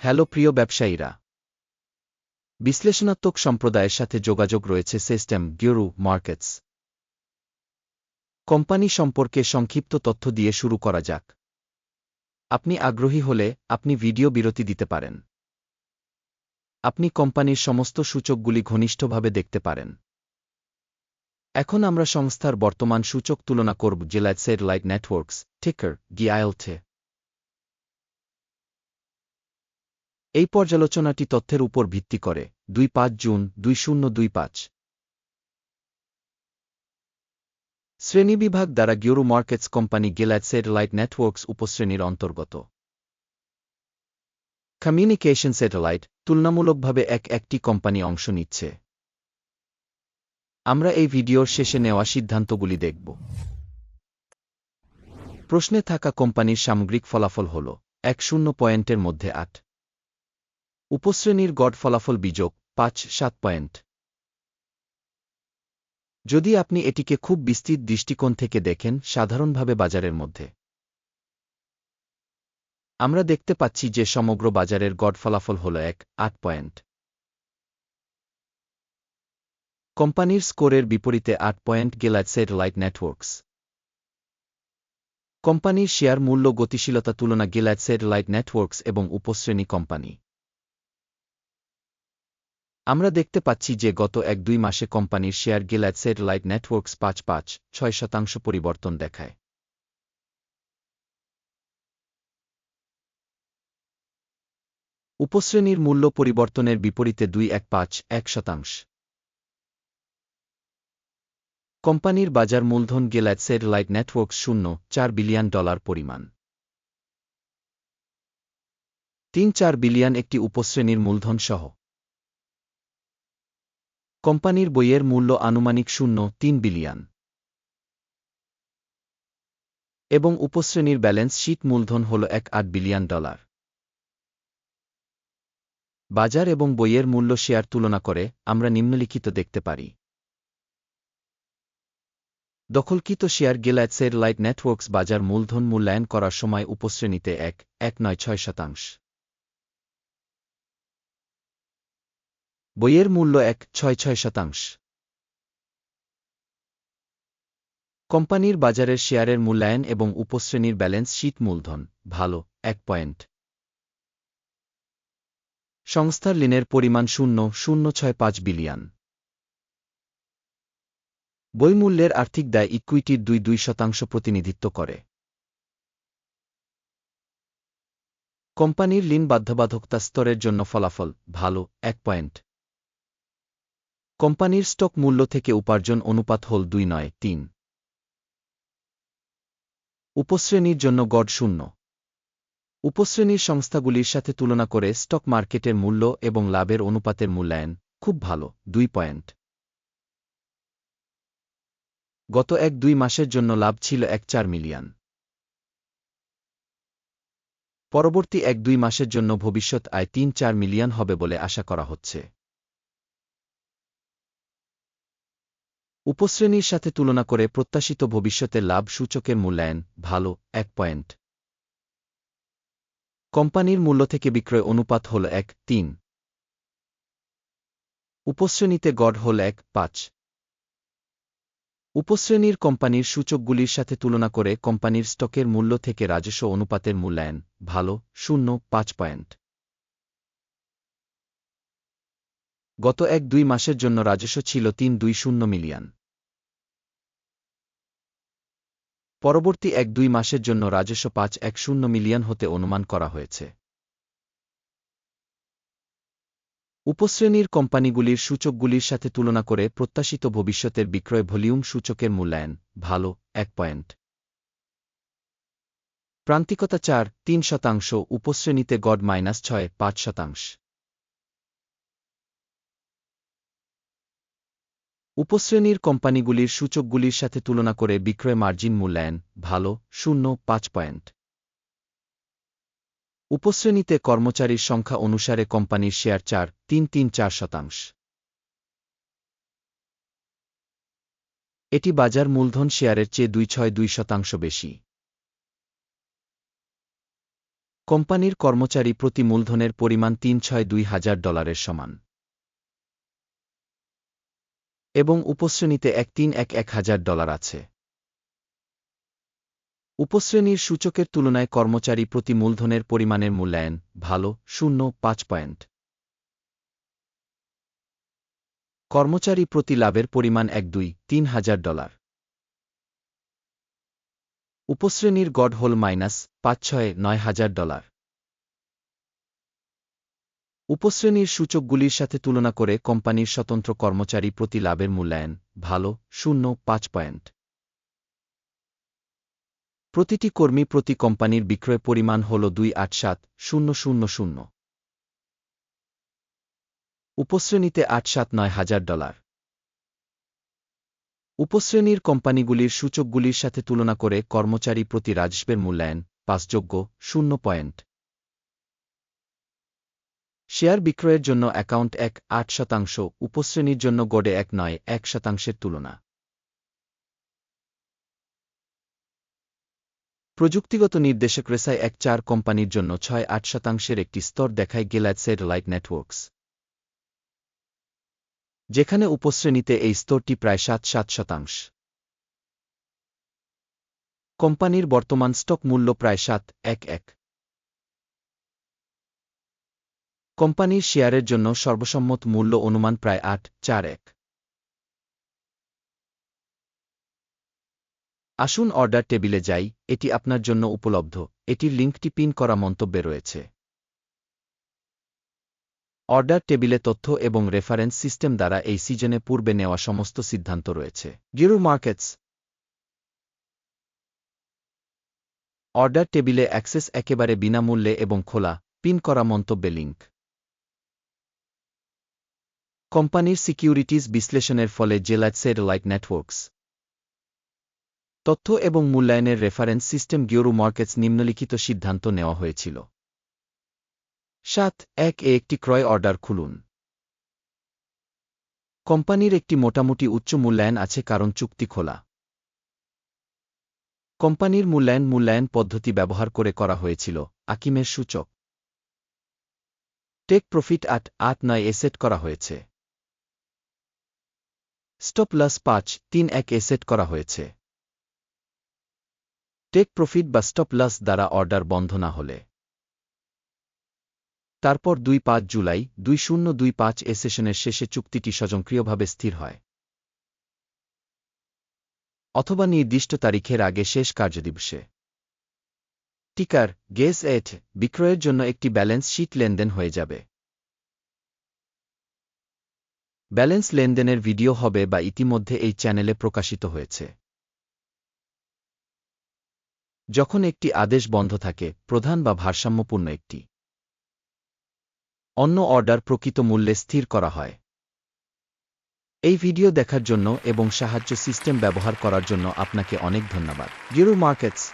Hello প্রিয় ব্যবসায়ীরা। বিশ্লেষণাত্মক সম্প্রদায়ের সাথে যোগাযোগ রয়েছে সিস্টেম গিউরু মার্কেটস। কোম্পানি সম্পর্কে সংক্ষিপ্ত তথ্য দিয়ে শুরু করা যাক। আপনি আগ্রহী হলে আপনি ভিডিও বিরতি দিতে পারেন। আপনি কোম্পানির সমস্ত সূচকগুলি ঘনিষ্ঠভাবে দেখতে পারেন। এখন আমরা সংস্থার বর্তমান সূচক তুলনা করব জেলায় লাইট নেটওয়ার্কস, টিকার গিআইএলথে এই পর্যালোচনাটি তথ্যের উপর ভিত্তি করে, দুই পাঁচ জুন, দুই শূন্য, দুই পাঁচ। শ্রেণীবিভাগ দ্বারা গিউরু markets company Gilat satellite networks উপশ্রেণীর অন্তর্গত। কমিউনিকেশন স্যাটেলাইট তুলনামূলকভাবে এক একটি কোম্পানি অংশ নিচ্ছে। আমরা এই ভিডিওর শেষে নেওয়া সিদ্ধান্তগুলি দেখব। প্রশ্নে থাকা কোম্পানির সামগ্রিক ফলাফল হল এক শূন্য পয়েন্টের মধ্যে আট। উপশ্রেণীর গড় ফলাফল বিযোগ, পাঁচ, সাত পয়েন্ট। যদি আপনি এটিকে খুব বিস্তৃত দৃষ্টিকোণ থেকে দেখেন, সাধারণভাবে বাজারের মধ্যে। আমরা দেখতে পাচ্ছি যে সমগ্র বাজারের গড় ফলাফল হল এক, আট পয়েন্ট। কোম্পানির স্কোরের বিপরীতে আট পয়েন্ট গেলায় স্যাটেলাইট নেটওয়ার্কস। কোম্পানির শেয়ার মূল্য গতিশীলতা তুলনা গেলায় স্যাটেলাইট নেটওয়ার্কস এবং উপশ্রেণী কোম্পানি। আমরা দেখতে পাচ্ছি যে গত এক দুই মাসে কোম্পানির শেয়ার গিলাদ স্যাটেলাইট নেটওয়ার্কস পাঁচ পাঁচ ছয় শতাংশ পরিবর্তন দেখায়। উপশ্রেণীর মূল্য পরিবর্তনের বিপরীতে দুই এক পাঁচ, এক শতাংশ। কোম্পানির বাজার মূলধন গেলাদ স্যাটেলাইট নেটওয়ার্কস শূন্য, চার বিলিয়ন ডলার পরিমাণ। তিন চার বিলিয়ন একটি উপশ্রেণীর মূলধন সহ কোম্পানির বইয়ের মূল্য আনুমানিক শূন্য, তিন বিলিয়ন। এবং উপশ্রেণীর ব্যালেন্স শীট মূলধন হল এক আট বিলিয়ন ডলার। বাজার এবং বইয়ের মূল্য শেয়ার তুলনা করে আমরা নিম্নলিখিত দেখতে পারি। দখলকৃত শেয়ার গেলায়ৎসের লাইট নেটওয়ার্কস বাজার মূলধন মূল্যায়ন করার সময় উপশ্রেণীতে এক এক নয়, ছয় শতাংশ। বইয়ের মূল্য এক, ছয় ছয় শতাংশ। কোম্পানির বাজারের শেয়ারের মূল্যায়ন এবং উপশ্রেণীর ব্যালেন্স শীট মূলধন, ভালো, এক পয়েন্ট। সংস্থার ঋণের পরিমাণ শূন্য শূন্য, ছয়, পাঁচ বিলিয়ন। বইমূল্যের আর্থিক দায় ইকুইটির দুই দুই শতাংশ প্রতিনিধিত্ব করে। কোম্পানির ঋণ বাধ্যবাধকতা স্তরের জন্য ফলাফল, ভালো, এক পয়েন্ট। কোম্পানির স্টক মূল্য থেকে উপার্জন অনুপাত হল দুই নয়, তিন। উপশ্রেণীর জন্য গড় শূন্য। উপশ্রেণীর সংস্থাগুলির সাথে তুলনা করে স্টক মার্কেটের মূল্য এবং লাভের অনুপাতের মূল্যায়ন খুব ভালো, দুই পয়েন্ট। গত এক দুই মাসের জন্য লাভ ছিল এক চার মিলিয়ন। পরবর্তী এক দুই মাসের জন্য ভবিষ্যৎ আয় তিন চার মিলিয়ন হবে বলে আশা করা হচ্ছে। উপশ্রেণীর সাথে তুলনা করে প্রত্যাশিত ভবিষ্যতের লাভ সূচকের মূল্যায়ন, ভালো, এক পয়েন্ট। কোম্পানির মূল্য থেকে বিক্রয় অনুপাত হল এক, তিন। উপশ্রেণীতে গড় হল এক, পাঁচ। উপশ্রেণীর কোম্পানির সূচকগুলির সাথে তুলনা করে কোম্পানির স্টকের মূল্য থেকে রাজস্ব অনুপাতের মূল্যায়ন, ভালো, শূন্য, পাঁচ পয়েন্ট। গত এক দুই মাসের জন্য রাজস্ব ছিল তিন দুই শূন্য মিলিয়ন। পরবর্তী এক দুই মাসের জন্য রাজস্ব পাঁচ এক শূন্য মিলিয়ন হতে অনুমান করা হয়েছে। উপশ্রেণীর কোম্পানিগুলির সূচকগুলির সাথে তুলনা করে প্রত্যাশিত ভবিষ্যতের বিক্রয় ভলিউম সূচকের মূল্যায়ন ভালো, এক পয়েন্ট। প্রান্তিকতা চার, তিন শতাংশ, উপশ্রেণীতে গড মাইনাস ছয়, পাঁচ শতাংশ। উপশ্রেণীর কোম্পানিগুলির সূচকগুলির সাথে তুলনা করে বিক্রয় মার্জিন মূল্যায়ন ভালো, শূন্য, পাঁচ পয়েন্ট। উপশ্রেণীতে কর্মচারীর সংখ্যা অনুসারে কোম্পানির শেয়ার চার, তিন তিন, চার শতাংশ। এটি বাজার মূলধন শেয়ারের চেয়ে দুই, ছয়, দুই শতাংশ বেশি। কোম্পানির কর্মচারী প্রতি মূলধনের পরিমাণ তিন, ছয়, দুই হাজার ডলারের সমান। এবং উপশ্রেণীতে এক তিন এক এক হাজার ডলার আছে। উপশ্রেণীর সূচকের তুলনায় কর্মচারী প্রতি মূলধনের পরিমাণের মূল্যায়ন ভালো, শূন্য, পাঁচ পয়েন্ট। কর্মচারী প্রতি লাভের পরিমাণ এক দুই, তিন হাজার ডলার। উপশ্রেণীর গড হোল মাইনাস পাঁচ ছয় নয় হাজার ডলার। উপশ্রেণীর সূচকগুলির সাথে তুলনা করে কোম্পানির স্বতন্ত্র কর্মচারী প্রতি লাভের মূল্যায়ন ভালো, শূন্য, পাঁচ পয়েন্ট। প্রতিটি কর্মী প্রতি কোম্পানির বিক্রয় পরিমাণ হল দুই আট সাত, শূন্য শূন্য শূন্য। উপশ্রেণীতে আট সাত নয় হাজার ডলার। উপশ্রেণীর কোম্পানিগুলির সূচকগুলির সাথে তুলনা করে কর্মচারী প্রতি রাজস্বের মূল্যায়ন পাঁচযোগ্য, শূন্য পয়েন্ট। শেয়ার বিক্রয়ের জন্য অ্যাকাউন্ট এক আট শতাংশ, উপশ্রেণীর জন্য গড়ে এক নয় এক শতাংশের তুলনা। প্রযুক্তিগত নির্দেশক রেসায় এক চার কোম্পানির জন্য ছয় আট শতাংশের একটি স্তর দেখায় গেলাদ স্যাটেলাইট নেটওয়ার্কস। যেখানে উপশ্রেণীতে এই স্তরটি প্রায় সাত সাত শতাংশ। কোম্পানির বর্তমান স্টক মূল্য প্রায় সাত এক এক। কোম্পানির শেয়ারের জন্য সর্বসম্মত মূল্য অনুমান প্রায় আট, চার এক। আসুন অর্ডার টেবিলে যাই, এটি আপনার জন্য উপলব্ধ। এটির লিঙ্কটি পিন করা মন্তব্যে রয়েছে। অর্ডার টেবিলে তথ্য এবং রেফারেন্স সিস্টেম দ্বারা এই সিজনে পূর্বে নেওয়া সমস্ত সিদ্ধান্ত রয়েছে। গিরু মার্কেটস। অর্ডার টেবিলে অ্যাক্সেস একেবারে বিনামূল্যে এবং খোলা, পিন করা মন্তব্যে লিঙ্ক। কোম্পানির সিকিউরিটিজ বিশ্লেষণের ফলে জেলাট স্যাটেলাইট নেটওয়ার্কস। তথ্য এবং মূল্যায়নের রেফারেন্স সিস্টেম গিওরু মার্কেটস নিম্নলিখিত সিদ্ধান্ত নেওয়া হয়েছিল। সাত, এক, এ একটি ক্রয় অর্ডার খুলুন। কোম্পানির একটি মোটামুটি উচ্চ মূল্যায়ন আছে কারণ চুক্তি খোলা। কোম্পানির মূল্যায়ন মূল্যায়ন পদ্ধতি ব্যবহার করে করা হয়েছিল, আকিমের সূচক। টেক প্রফিট আট আট নয় এ সেট করা হয়েছে। স্টপ লস পাঁচ, তিন এক এ সেট করা হয়েছে। টেক প্রফিট বা স্টপ লস দ্বারা অর্ডার বন্ধ না হলে। তারপর দুই পাঁচ জুলাই, দুই শূন্য দুই পাঁচ এ সেশনের শেষে চুক্তিটি স্বজনক্রিয়ভাবে স্থির হয়। অথবা নির্দিষ্ট তারিখের আগে শেষ কার্যদিবসে। টিকার, গেস এট, বিক্রয়ের জন্য একটি ব্যালেন্স শীট লেনদেন হয়ে যাবে। ব্যালেন্স লেনদেনের ভিডিও হবে বা ইতিমধ্যে এই চ্যানেলে প্রকাশিত হয়েছে। যখন একটি আদেশ বন্ধ থাকে, প্রধান বা ভারসাম্যপূর্ণ একটি। অন্য অর্ডার প্রকৃত মূল্যে স্থির করা হয়। এই ভিডিও দেখার জন্য এবং সাহায্য সিস্টেম ব্যবহার করার জন্য আপনাকে অনেক ধন্যবাদ। গিরু মার্কেটস।